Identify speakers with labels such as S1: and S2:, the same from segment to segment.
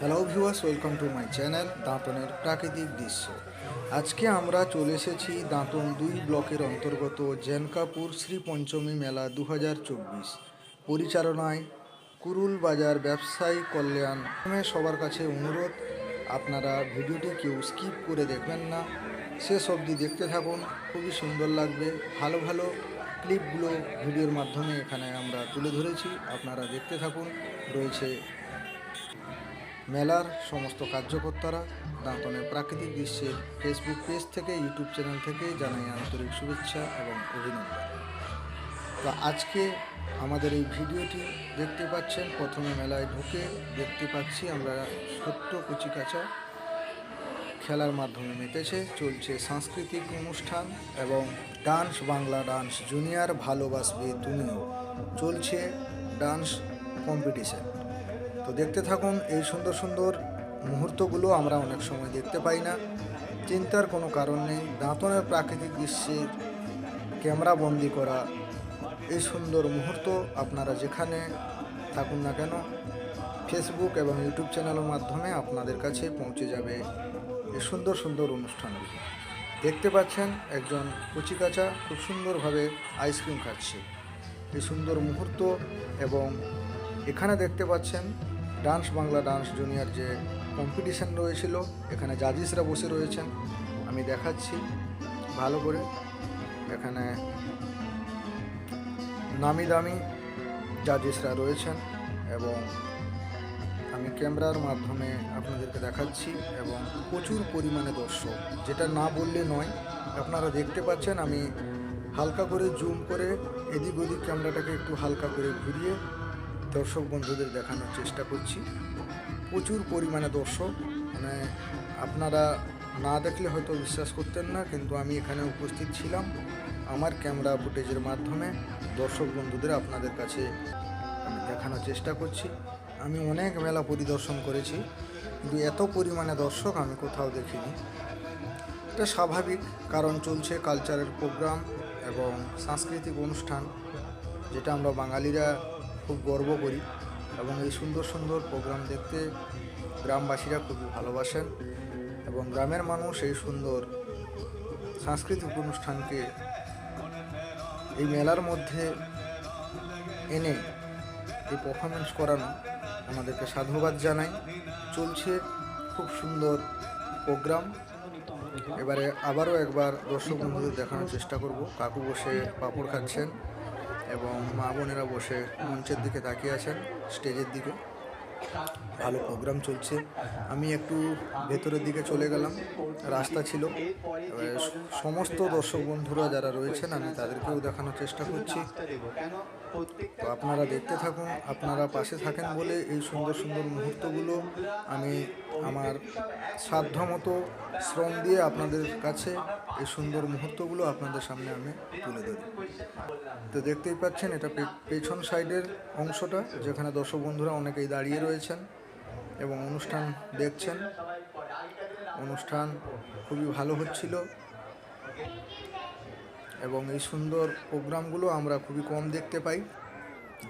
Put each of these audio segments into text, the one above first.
S1: Hello viewers welcome to my channel দাঁতনের প্রাকৃতিক দৃশ্য আজকে আমরা চলে এসেছি দাঁতন দুই ব্লকের অন্তর্গত জেনকাপুর শ্রী পঞ্চমী মেলা দু হাজার চব্বিশ পরিচালনায় কুরুল বাজার ব্যবসায়ী কল্যাণ সবার কাছে অনুরোধ আপনারা ভিডিওটি কেউ স্কিপ করে দেখবেন না শেষ অবধি দেখতে থাকুন খুবই সুন্দর লাগবে ভালো ভালো ক্লিপগুলো ভিডিওর মাধ্যমে এখানে আমরা তুলে ধরেছি। আপনারা দেখতে থাকুন, রয়েছে মেলার সমস্ত কার্যকর্তারা দাঁতনের প্রাকৃতিক দৃশ্যের ফেসবুক পেজ থেকে ইউটিউব চ্যানেল থেকে জানাই আন্তরিক শুভেচ্ছা এবং অভিনন্দন। তো আজকে আমাদের এই ভিডিওটি দেখতে পাচ্ছেন, প্রথমে মেলায় ঢুকে দেখতে পাচ্ছি আমরা ছোট্ট কচিকাচা। খেলার মাধ্যমে মেতেছে, চলছে সাংস্কৃতিক অনুষ্ঠান এবং ডান্স বাংলা ডান্স জুনিয়র ভালোবাসবে তুমিও। চলছে ডান্স কম্পিটিশন। তো দেখতে থাকুন এই সুন্দর সুন্দর মুহূর্তগুলো আমরা অনেক সময় দেখতে পাই না। চিন্তার কোনো কারণ নেই। দাঁতনের প্রাকৃতিক দৃশ্যের ক্যামেরা বন্দি করা এই সুন্দর মুহূর্ত আপনারা যেখানে থাকুন না কেন ফেসবুক এবং ইউটিউব চ্যানেলের মাধ্যমে আপনাদের কাছে পৌঁছে যাবে এই সুন্দর সুন্দর অনুষ্ঠানগুলো দেখতে পাচ্ছেন একজন কচিকাচা খুব সুন্দরভাবে আইসক্রিম খাচ্ছে। এই সুন্দর মুহূর্ত এবং এখানে দেখতে পাচ্ছেন ডান্স বাংলা ডান্স জুনিয়র যে কম্পিটিশান রয়েছিল, এখানে জাজিসরা বসে রয়েছেন। আমি দেখাচ্ছি, ভালো করে। এখানে নামি দামি জাজিসরা রয়েছেন এবং আমি ক্যামেরার মাধ্যমে আপনাদেরকে দেখাচ্ছি এবং প্রচুর পরিমাণে দর্শক। যেটা না বললে নয়, আপনারা দেখতে পাচ্ছেন, আমি হালকা করে জুম করে এদিক ওদিক ক্যামেরাটাকে একটু হালকা করে ঘুরিয়ে দর্শক বন্ধুদের দেখানোর চেষ্টা করছি। প্রচুর পরিমাণে দর্শক মানে আপনারা না দেখলে হয়তো বিশ্বাস করতেন না, কিন্তু আমি এখানে উপস্থিত ছিলাম আমার ক্যামেরা ফুটেজের মাধ্যমে। দর্শক বন্ধুদের আপনাদের কাছে আমি দেখানোর চেষ্টা করছি। আমি অনেক মেলা পরিদর্শন করেছি, কিন্তু এত পরিমাণে দর্শক আমি কোথাও দেখিনি। এটা স্বাভাবিক, কারণ চলছে কালচারাল প্রোগ্রাম এবং সাংস্কৃতিক অনুষ্ঠান, যেটা আমরা বাঙালিরা খুব গর্ব করি এবং এই সুন্দর সুন্দর প্রোগ্রাম দেখতে গ্রামবাসীরা খুবই ভালোবাসেন এবং গ্রামের মানুষ এই সুন্দর সাংস্কৃতিক অনুষ্ঠানকে এই মেলার মধ্যে এনে এই পারফরমেন্স করানো আমাদেরকে সাধুবাদ জানাই চলছে খুব সুন্দর প্রোগ্রাম এবারে আবারও একবার দর্শক বন্ধুদের দেখানোর চেষ্টা করব। কাকু বসে পাঁপড় খাচ্ছেন। এবং মা বোনেরা বসে মঞ্চের দিকে তাকিয়ে আছেন, স্টেজের দিকে। ভালো প্রোগ্রাম চলছে। আমি একটু ভেতরের দিকে চলে গেলাম। রাস্তা ছিল। সমস্ত দর্শক বন্ধুরা যারা রয়েছেন, আমি তাদেরকেও দেখানোর চেষ্টা করছি। তো আপনারা দেখতে থাকুন, আপনারা পাশে থাকেন বলে এই সুন্দর সুন্দর মুহূর্তগুলো আমি আমার সাধ্যমতো শ্রম দিয়ে আপনাদের কাছে এই সুন্দর মুহূর্তগুলো আপনাদের সামনে আমি তুলে ধরি। তো দেখতেই পাচ্ছেন, এটা পেছন সাইডের অংশটা, যেখানে দর্শক বন্ধুরা অনেকেই দাঁড়িয়ে রয়েছেন এবং অনুষ্ঠান দেখছেন। অনুষ্ঠান খুবই ভালো হচ্ছিল এবং এই সুন্দর প্রোগ্রামগুলো আমরা খুবই কম দেখতে পাই।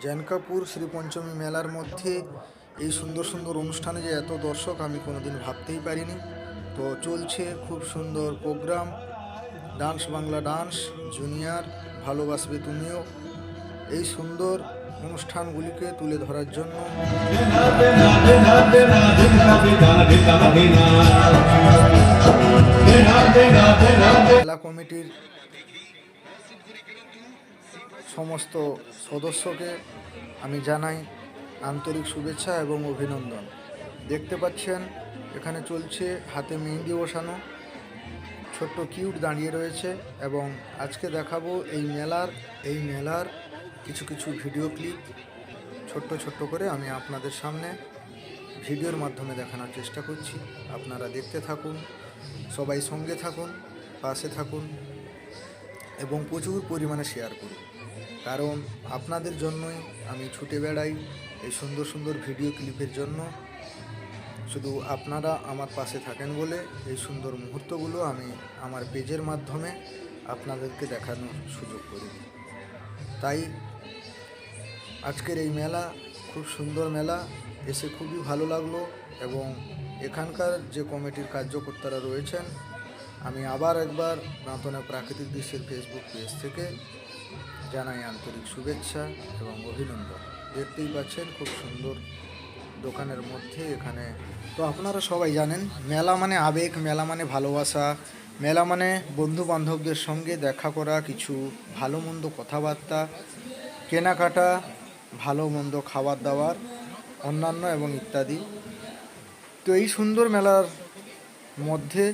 S1: জানকাপুর শ্রী পঞ্চমী মেলার মধ্যে এই সুন্দর সুন্দর অনুষ্ঠানে যে এত দর্শক আমি কোনোদিন ভাবতেই পারিনি। তো চলছে খুব সুন্দর program. Dance Bangla dance, junior, ভালোবাসবে তুমিও। এই সুন্দর অনুষ্ঠানগুলিকে তুলে ধরার জন্য মেলা কমিটির সমস্ত সদস্যকে আমি জানাই আন্তরিক শুভেচ্ছা এবং অভিনন্দন। দেখতে পাচ্ছেন, এখানে চলছে হাতে মেহেন্দি বসানো, ছোট্ট কিউট দাঁড়িয়ে রয়েছে এবং আজকে দেখাবো এই মেলার এই মেলার কিছু কিছু ভিডিও ক্লিপ। ছোট্ট ছোট্ট করে আমি আপনাদের সামনে ভিডিওর মাধ্যমে দেখানোর চেষ্টা করছি। আপনারা দেখতে থাকুন, সবাই সঙ্গে থাকুন, পাশে থাকুন এবং প্রচুর পরিমাণে শেয়ার করুন। কারণ আপনাদের জন্যই আমি ছুটে বেড়াই এই সুন্দর সুন্দর ভিডিও ক্লিপের জন্য। শুধু আপনারা আমার পাশে থাকেন বলে এই সুন্দর মুহূর্তগুলো আমি আমার পেজের মাধ্যমে আপনাদেরকে দেখানোর সুযোগ করি। তাই আজকের এই মেলা খুব সুন্দর মেলা, এসে খুবই ভালো লাগল এবং এখানকার যে কমিটির কার্যকর্তারা রয়েছেন, আমি আবার একবার দাঁতনে প্রাকৃতিক দৃশ্যের ফেসবুক পেজ থেকে জানাই আন্তরিক শুভেচ্ছা এবং অভিনন্দন। দেখতেই পাচ্ছেন খুব সুন্দর দোকানের মধ্যে এখানে। তো আপনারা সবাই জানেন, মেলা মানে আবেগ, মেলা মানে ভালোবাসা, মেলা মানে বন্ধু বান্ধবদের সঙ্গে দেখা করা, কিছু ভালো মন্দ কথাবার্তা, কেনাকাটা ভালো মন্দ খাবার দাবার অন্যান্য এবং ইত্যাদি। তো এই সুন্দর মেলার মধ্যে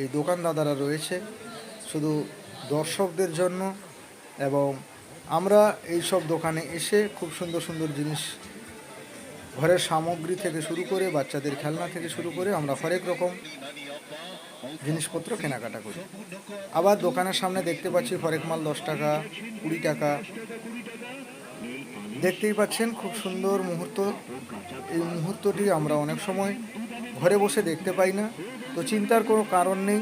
S1: এই দোকানদাদারা রয়েছে। শুধু দর্শকদের জন্য এবং আমরা এই সব দোকানে এসে খুব সুন্দর সুন্দর জিনিস ঘরের সামগ্রী থেকে শুরু করে বাচ্চাদের খেলনা থেকে শুরু করে আমরা হরেক রকম জিনিসপত্র কেনাকাটা করি। আবার দোকানের সামনে দেখতে পাচ্ছি হরেক মাল দশ টাকা, কুড়ি টাকা। দেখতেই পাচ্ছেন খুব সুন্দর মুহূর্ত। এই মুহূর্তটি আমরা অনেক সময় ঘরে বসে দেখতে পাই না। তো চিন্তার কোনো কারণ নেই।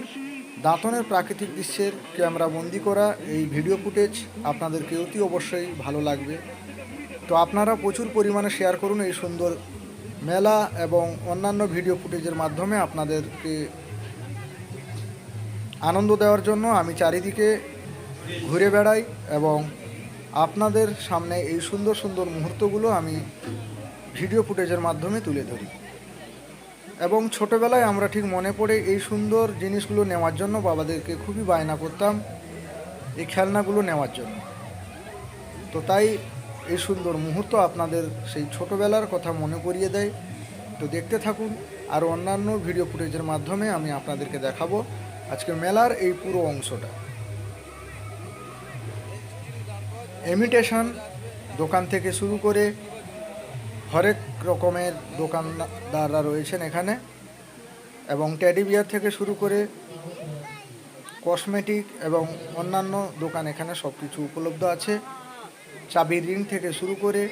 S1: দাঁতনের প্রাকৃতিক দৃশ্যের ক্যামেরা বন্দি করা এই ভিডিও ফুটেজ আপনাদেরকে অতি অবশ্যই ভালো লাগবে। তো আপনারা প্রচুর পরিমাণে শেয়ার করুন এই সুন্দর মেলা এবং অন্যান্য ভিডিও ফুটেজের মাধ্যমে আপনাদেরকে আনন্দ দেওয়ার জন্য আমি চারিদিকে ঘুরে বেড়াই এবং আপনাদের সামনে এই সুন্দর সুন্দর মুহূর্তগুলো আমি ভিডিও ফুটেজের মাধ্যমে তুলে ধরি। এবং ছোটবেলায় আমরা ঠিক মনে পড়ে এই সুন্দর জিনিসগুলো নেওয়ার জন্য বাবাদেরকে খুবই বায়না করতাম, এই খেলনাগুলো নেওয়ার জন্য। তো তাই এই সুন্দর মুহূর্ত আপনাদের সেই ছোটবেলার কথা মনে করিয়ে দেয়। তো দেখতে থাকুন আর অন্যান্য ভিডিও ফুটেজের মাধ্যমে আমি আপনাদেরকে দেখাবো আজকে মেলার এই পুরো অংশটা। এমিটেশন দোকান থেকে শুরু করে হরেক রকমের দোকানদাররা রয়েছেন এখানে এবং টেডি বিয়ার থেকে শুরু করে কসমেটিক এবং অন্যান্য দোকান এখানে সব কিছু উপলব্ধ আছে। চাবির রিং থেকে শুরু করে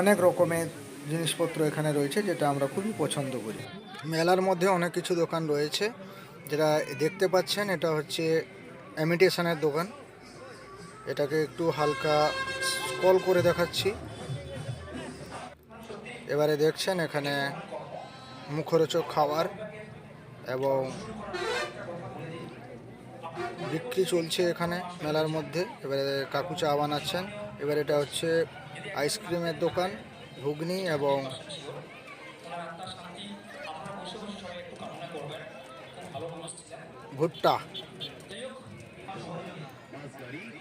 S1: অনেক রকমের জিনিসপত্র এখানে রয়েছে, যেটা আমরা খুবই পছন্দ করি। মেলার মধ্যে অনেক কিছু দোকান রয়েছে, যেটা দেখতে পাচ্ছেন, এটা হচ্ছে অ্যামিটেশনের দোকান। এটাকে একটু হালকা স্কল করে দেখাচ্ছি। এবারে দেখছেন এখানে মুখরোচক খাবার এবং বিক্রি চলছে এখানে মেলার মধ্যে। এবারে কাকু চা বানাচ্ছেন। এবার এটা হচ্ছে আইসক্রিমের দোকান, ঘুগনি এবং ভুট্টা।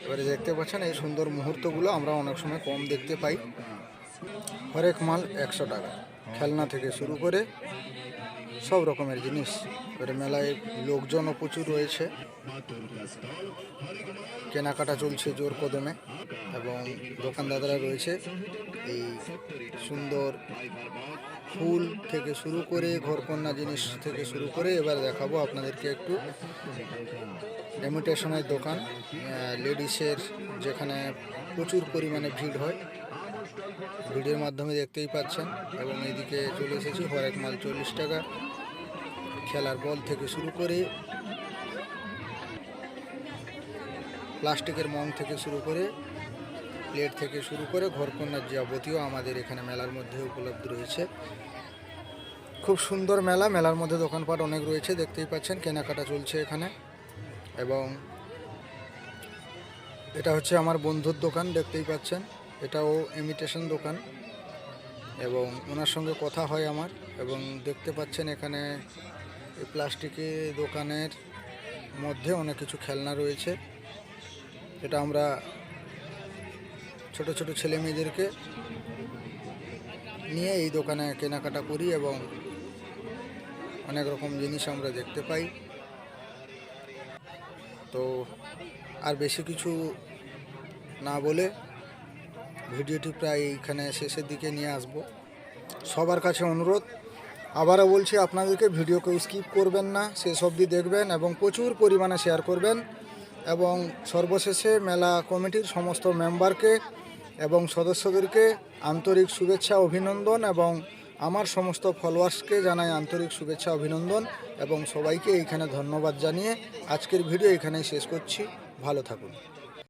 S1: এবারে দেখতে পাচ্ছেন এই সুন্দর মুহূর্তগুলো, আমরা অনেক সময় কম দেখতে পাই। হরেক মাল একশো টাকা। খেলনা থেকে শুরু করে সব রকমের জিনিস। এবারে মেলায় লোকজনও প্রচুর রয়েছে। কেনাকাটা চলছে জোর কদমে এবং দোকানদাররা রয়েছে। এই সুন্দর ফুল থেকে শুরু করে ঘরকন্যা জিনিস থেকে শুরু করে এবার দেখাবো আপনাদেরকে একটু। ইমিটেশনের দোকান লেডিসের যেখানে প্রচুর পরিমাণে ভিড় হয়। ভিডিওর মাধ্যমে দেখতেই পাচ্ছেন এবং এইদিকে চলে এসেছি হরেক মাল চল্লিশ টাকা খেলার বল থেকে শুরু করে প্লাস্টিকের মং থেকে শুরু করে প্লেট থেকে শুরু করে ঘরকন্যার যাবতীয় আমাদের এখানে মেলার মধ্যে উপলব্ধ রয়েছে। খুব সুন্দর মেলা, মেলার মধ্যে দোকানপাট অনেক রয়েছে, দেখতেই পাচ্ছেন কেনাকাটা চলছে এখানে। এবং এটা হচ্ছে আমার বন্ধুর দোকান, দেখতেই পাচ্ছেন। এটাও ইমিটেশন দোকান এবং ওনার সঙ্গে কথা হয় আমার এবং দেখতে পাচ্ছেন এখানে এই প্লাস্টিকের দোকানের মধ্যে অনেক কিছু খেলনা রয়েছে। এটা আমরা ছোট ছোট ছেলে মেয়েদেরকে নিয়ে এই দোকানে কেনাকাটা করি এবং অনেক রকম জিনিস আমরা দেখতে পাই। তো আর বেশি কিছু না বলে ভিডিওটি প্রায় এইখানে শেষের দিকে নিয়ে আসব। সবার কাছে অনুরোধ, আবারও বলছি, আপনাদেরকে ভিডিও কেউ স্কিপ করবেন না, শেষ অবধি দেখবেন এবং প্রচুর পরিমাণে শেয়ার করবেন এবং সর্বশেষে মেলা কমিটির সমস্ত মেম্বারকে এবং সদস্যদেরকে আন্তরিক শুভেচ্ছা, অভিনন্দন এবং আমার সমস্ত ফলোয়ার্সকে জানাই আন্তরিক শুভেচ্ছা, অভিনন্দন এবং সবাইকে এইখানে ধন্যবাদ জানিয়ে আজকের ভিডিও এখানেই শেষ করছি। ভালো থাকুন।